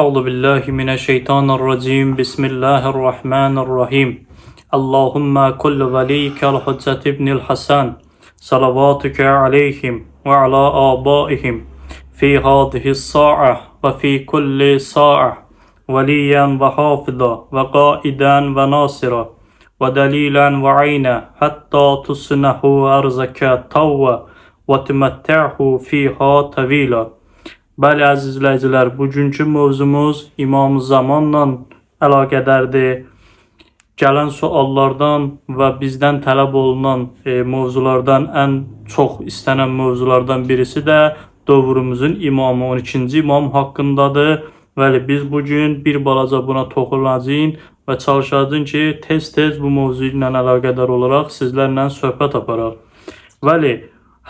أعوذ بالله من الشيطان الرجيم. بسم الله الرحمن الرحيم. اللهم كل وليك الحجة ابن الحسن صلواتك عليهم وعلى آبائهم في هذه الساعة وفي كل ساعة وليا وحافظا وقائدا وناصرا ودليلا وعينا حتى تصنه أرزك توا وتمتعه فيها طويلا. Bəli əziz izləyicilər, bugünkü mövzumuz İmam Zamanla əlaqədardır. Gələn suallardan və bizdən tələb olunan e, mövzulardan ən çox istənən mövzulardan birisi də dövrümüzün imamı 12-ci imam haqqındadır. Bəli, biz bugün bir balaca buna toxunacağıq və çalışacağıq ki, tez-tez bu mövzu ilə əlaqədar olaraq sizlərlə söhbət aparaq. Bəli,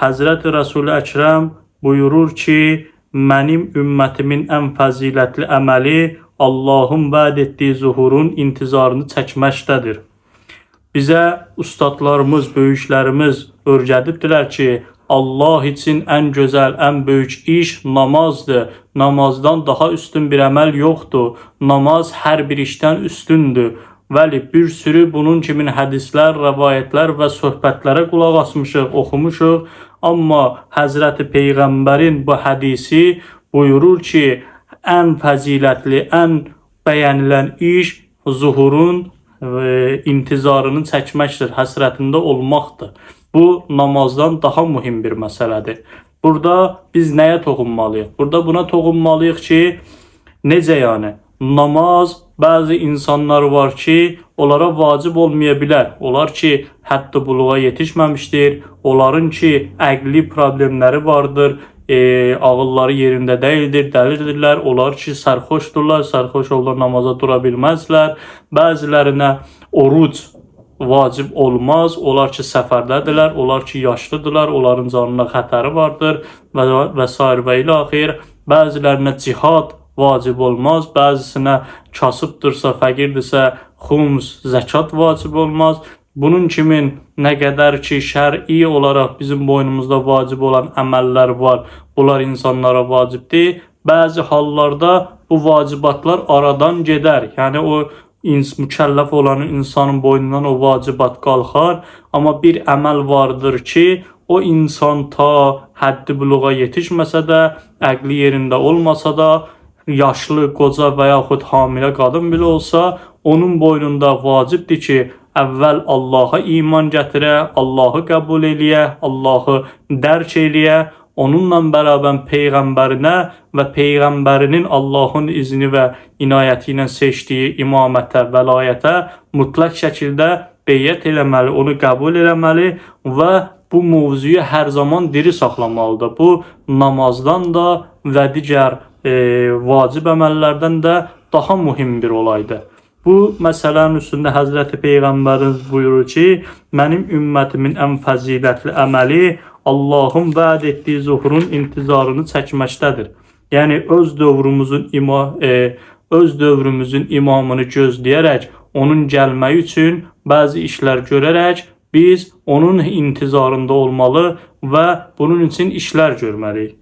Həzrəti Resul-i Əkrəm buyurur ki, mənim ümmətimin ən fəzilətli əməli Allahın vəd etdiyi zuhurun intizarını çəkməkdədir. Bizə ustadlarımız, böyüklərimiz öyrədibdilər ki, Allah için ən gözəl, ən böyük iş namazdır. Namazdan daha üstün bir əməl yoxdur. Namaz hər bir işdən üstündür. Bəli, bir sürü bunun kimi hədislər, rəvayətlər və söhbətlərə qulaq asmışıq, oxumuşuq. Amma Həzrəti Peyğəmbərin bu hədisi buyurur ki, ən fəzilətli, ən bəyənilən iş zuhurun e, intizarını çəkməkdir, həsrətində olmaqdır. Bu namazdan daha mühim bir məsələdir. Burada biz nəyə toxunmalıyıq? Burada buna toxunmalıyıq ki, necə yəni? Namaz bəzi insanlar var ki, onlara vacib olmaya bilər. Onlar ki, hətta buluğa yetişməmişdir. Onların ki, əqli problemləri vardır. E, ağılları yerində deyildir, dəlildirlər. Onlar ki, sərxoşdurlar. Sərxoş olurlar namaza dura bilməzlər. Bəzilərinə oruc vacib olmaz. Onlar ki, səfərdədirlər. Onlar ki, yaşlıdırlar. Onların canına xətəri vardır və və s. və ilə axir. Bəzilərinə cihad vacib olmaz. Bəzisinə kasıbdırsa, fəqirdirsə, xums, zəkat vacib olmaz. Bunun kimin nə qədər ki şər'i olaraq bizim boynumuzda vacib olan əməllər var. Bunlar insanlara vacibdir. Bəzi hallarda bu vacibatlar aradan gedər. Yəni o ins mükəlləf olan insanın boynundan o vacibat qalxar. Amma bir əməl vardır ki, o insan ta həddi buluğa yetişməsə də, əqli yerində olmasa da, yaşlı, qoca və yaxud hamilə qadın belə olsa, onun boynunda vacibdir ki, əvvəl Allaha iman gətirə, Allahı qəbul eləyə, Allahı dərk eləyə, onunla bərabər peyğəmbərinə və peyğəmbərinin Allahın izni və inayəti ilə seçdiyi imamətə, vəlayətə mütləq şəkildə beyyət eləməli, onu qəbul eləməli və bu mövzuyu hər zaman diri saxlamalıdır. Bu namazdan da və digər e, vacib əməllərdən də daha mühim bir olaydır. Bu məsələnin üstündə Həzrəti Peyğəmbərimiz buyurur ki, mənim ümmətimin ən fəzilətli əməli Allahın vəd etdiyi zuhurun intizarını çəkməkdədir. Yəni öz dövrümüzün ima e, öz dövrümüzün imamını gözləyərək onun gəlməyi üçün bəzi işlər görərək biz onun intizarında olmalı və bunun üçün işlər görməliyik.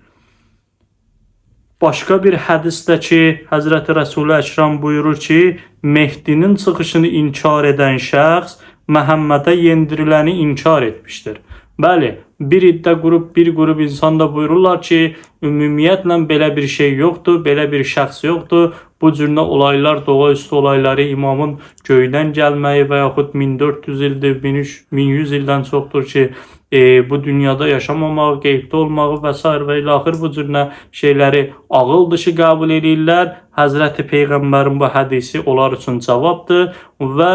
Başqa bir hədisdə ki, Həzrəti Rəsul-i Əkram buyurur ki, Mehdinin çıxışını inkar edən şəxs Məhəmmədə yendiriləni inkar etmişdir. Bəli, bir iddə qrup, bir qrup insan da buyururlar ki, ümumiyyətlə belə bir şey yoxdur, belə bir şəxs yoxdur. Bu cürlə olaylar, doğaüstü olayları imamın göydən gəlməyi və yaxud 1400 ildir, 1100 ildən çoxdur ki, e, bu dünyada yaşamamaq, qeybdə olmağı və s. və ilə axır bu cürlə şeyləri ağıl dışı qəbul edirlər. Həzrəti Peyğəmbərin bu hədisi onlar üçün cavabdır və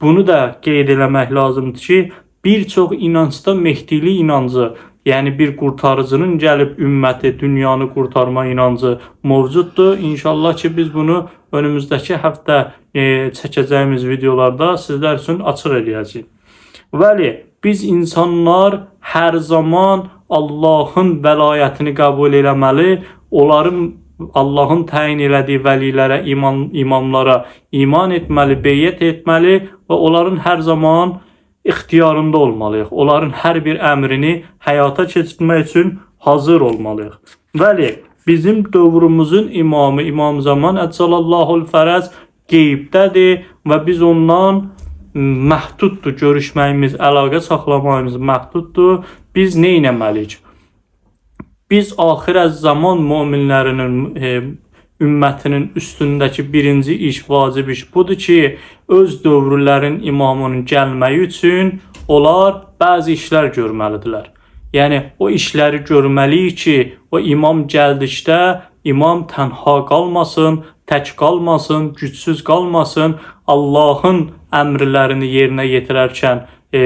bunu da qeyd eləmək lazımdır ki, bir çox inancda Mehdili inancı, yəni bir qurtarıcının gəlib ümməti, dünyanı qurtarma inancı mövcuddur. İnşallah ki biz bunu önümüzdəki həftə e, çəkəcəyimiz videolarda sizlər üçün açıq eləyəcəyik. Bəli, biz insanlar hər zaman Allahın vəlayətini qəbul eləməli, onların Allahın təyin elədiyi vəlilərə, iman, imamlara iman etməli, beyyət etməli və onların hər zaman ixtiyarında olmalıyıq. Onların hər bir əmrini həyata keçirmək üçün hazır olmalıyıq. Bəli, bizim dövrümüzün imamı İmam Zaman Əcələllahul Fərəz qeybdədir və biz ondan məhduddur görüşməyimiz, əlaqə saxlamağımız məhduddur. Biz nə etməliyik? Biz axirət zaman möminlərinin e, ümmətinin üstündəki birinci iş, vacib iş budur ki, öz dövrlərin imamının gəlməyi üçün onlar bəzi işlər görməlidirlər. Yəni o işləri görməliyik ki, o imam gəldikdə imam tənha qalmasın, tək qalmasın, gücsüz qalmasın, Allahın əmrlərini yerinə yetirərkən e,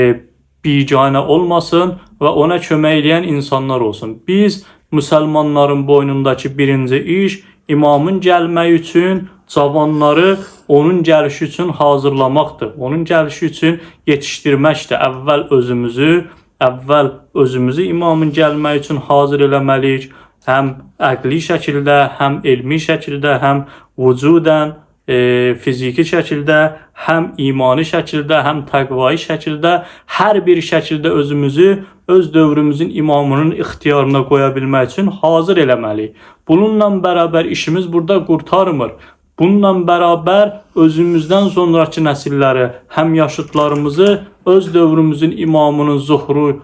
biganə olmasın və ona kömək insanlar olsun. Biz müsəlmanların boynundakı birinci iş imamın gəlməyi üçün cavanları onun gəlişi üçün hazırlamaqdır. Onun gəlişi üçün yetişdirməkdir. Əvvəl özümüzü, əvvəl özümüzü imamın gəlməyi üçün hazır eləməliyik. Həm əqli şəkildə, həm elmi şəkildə, həm vücudən, e, fiziki şəkildə, həm imani şəkildə, həm təqvai şəkildə hər bir şəkildə özümüzü öz dövrümüzün imamının ixtiyarına qoya bilmək üçün hazır eləməliyik. Bununla bərabər işimiz burada qurtarmır. Bununla bərabər özümüzdən sonraki nəsilləri, həm yaşıtlarımızı öz dövrümüzün imamının zuhuru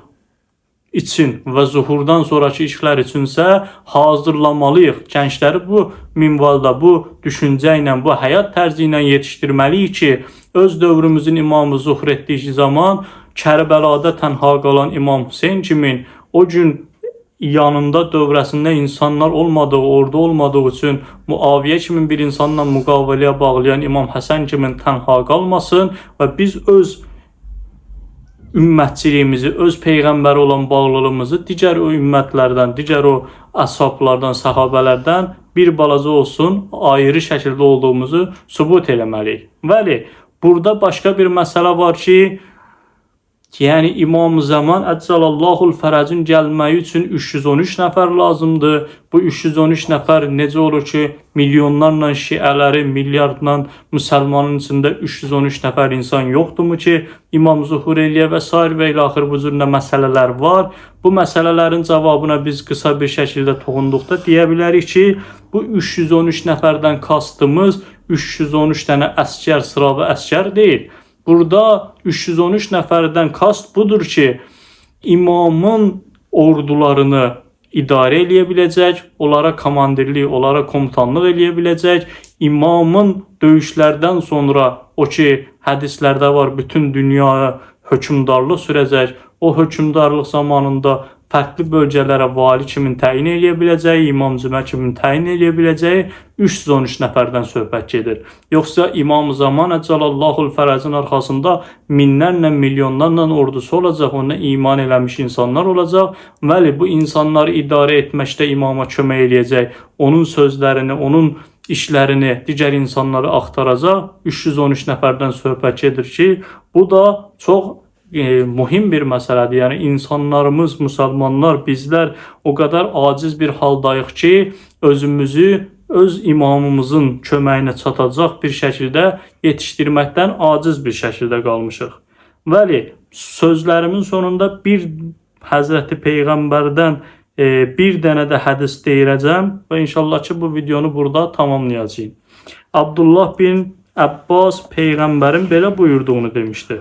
için və zuhurdan sonraki işlər üçünsə hazırlamalıyıq. Gəncləri bu minvalda, bu düşüncə ilə, bu həyat tərzi ilə yetişdirməliyik ki, öz dövrümüzün imamı zuhur etdiyi zaman Kərbəlada tənha qalan İmam Hüseyn kimin o gün yanında dövrəsində insanlar olmadığı, orada olmadığı üçün Muaviyə kimin bir insanla müqaviləyə bağlayan İmam Həsən kimin tənha qalmasın və biz öz ümmətçiliyimizi, öz peyğəmbərə olan bağlılığımızı digər o ümmətlərdən, digər o əshablardan, səhabələrdən bir balaca olsun ayrı şəkildə olduğumuzu sübut eləməliyik. Bəli, burada başqa bir məsələ var ki, Yəni İmam Zaman Əcəlallahul Fərəcin gəlməyi üçün 313 nəfər lazımdır. Bu 313 nəfər necə olur ki, milyonlarla şiələri, milyardla müsəlmanın içində 313 nəfər insan yoxdurmu ki, İmam zuhur eləyə və s. və ilə axır bu cürlə məsələlər var. Bu məsələlərin cavabına biz qısa bir şəkildə toxunduqda deyə bilərik ki, bu 313 nəfərdən kastımız 313 dənə əskər, sıravi əskər deyil. Burada 313 nəfərdən kast budur ki, imamın ordularını idarə eləyə biləcək, onlara komandirlik, onlara komutanlıq eləyə biləcək. İmamın döyüşlərdən sonra o ki, hədislərdə var, bütün dünyaya hökmdarlıq sürəcək. O hökmdarlıq zamanında fərqli bölgələrə vali kimin təyin eləyə biləcəyi, imam cümə kimin təyin eləyə biləcəyi 313 nəfərdən söhbət gedir. Yoxsa İmam Zaman Əcəlallahul Fərəzin arxasında minlərlə, milyonlarla ordusu olacaq, ona iman eləmiş insanlar olacaq. Bəli, bu insanları idarə etməkdə imama kömək eləyəcək. Onun sözlərini, onun işlərini digər insanları axtaracaq. 313 nəfərdən söhbət gedir ki, bu da çox e, mühim bir məsələdir. Yəni insanlarımız, müsəlmanlar, bizlər o qədər aciz bir haldayıq ki, özümüzü öz imamımızın köməyinə çatacaq bir şəkildə yetişdirməkdən aciz bir şəkildə qalmışıq. Bəli, sözlərimin sonunda bir Həzrəti Peyğəmbərdən e, bir dənə də hədis deyirəcəm və inşallah ki bu videonu burada tamamlayacağım. Abdullah bin Abbas Peyğəmbərin belə buyurduğunu demişdi.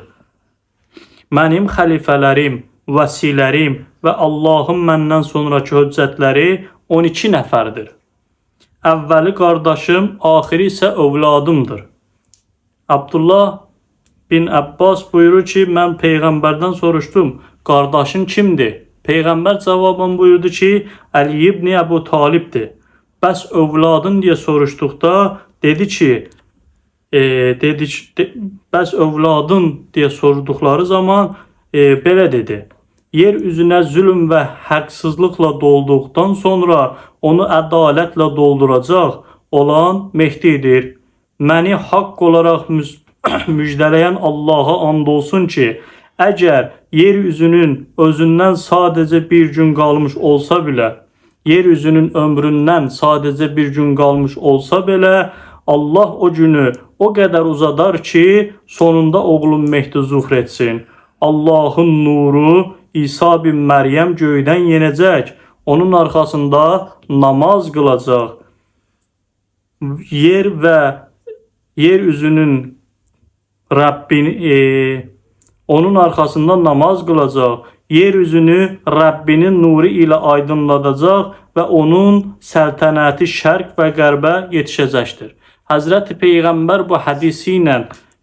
Mənim xəlifələrim, vəsilərim və Allahın məndən sonraki höccətləri 12 nəfərdir. Əvvəli qardaşım, axiri isə övladımdır. Abdullah bin Abbas buyurur ki, mən peyğəmbərdən soruşdum, qardaşın kimdir? Peyğəmbər cavabən buyurdu ki, Əli ibn Əbu Talibdir. Bəs övladın deyə soruşduqda dedi ki, e, dedik, de, bəs övladın deyə sorduqları zaman e, belə dedi. Yer üzünə zülm və haqsızlıqla dolduqdan sonra onu ədalətlə dolduracaq olan Mehdidir. Məni haqq olaraq müjdələyən Allaha and olsun ki, əgər yer üzünün özündən sadəcə bir gün qalmış olsa belə, yer üzünün ömründən sadəcə bir gün qalmış olsa belə, Allah o günü o qədər uzadar ki, sonunda oğlum Mehdi zuhr etsin. Allahın nuru İsa bin Məryəm göydən yenəcək. onun arxasında namaz qılacaq. Yer və yer üzünün Rəbbin e, onun arxasında namaz qılacaq. Yer üzünü Rəbbinin nuru ilə aydınladacaq və onun səltənəti şərq və qərbə yetişəcəkdir. Həzrəti Peyğəmbər bu hədisi ilə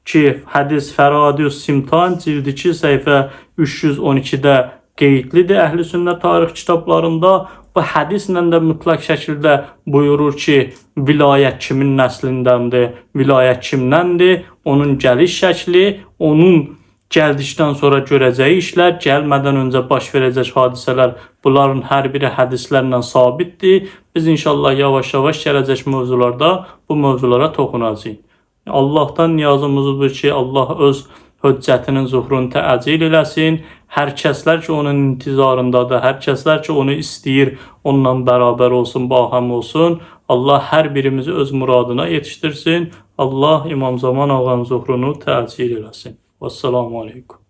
ki, hədis Fəradius Simtan cildi 2 səhifə 312-də qeydlidir Əhli Sünnət tarix kitablarında. Bu hədislə də mütləq şəkildə buyurur ki, vilayət kimin nəslindəndir, vilayət kimdəndir, onun gəliş şəkli, onun gəldikdən sonra görəcəyi işlər, gəlmədən öncə baş verəcək hadisələr, bunların hər biri hədislərlə sabitdir. Biz inşallah yavaş-yavaş gələcək mövzularda bu mövzulara toxunacağıq. Allahdan niyazımız budur ki, Allah öz höccətinin zuhrunu təəcil eləsin. Hər kəslər ki, onun intizarındadır, hər kəslər ki, onu istəyir, onunla bərabər olsun, bahəm olsun. Allah hər birimizi öz muradına yetişdirsin. Allah İmam Zaman ağanın zuhrunu təəcil eləsin. والسلام عليكم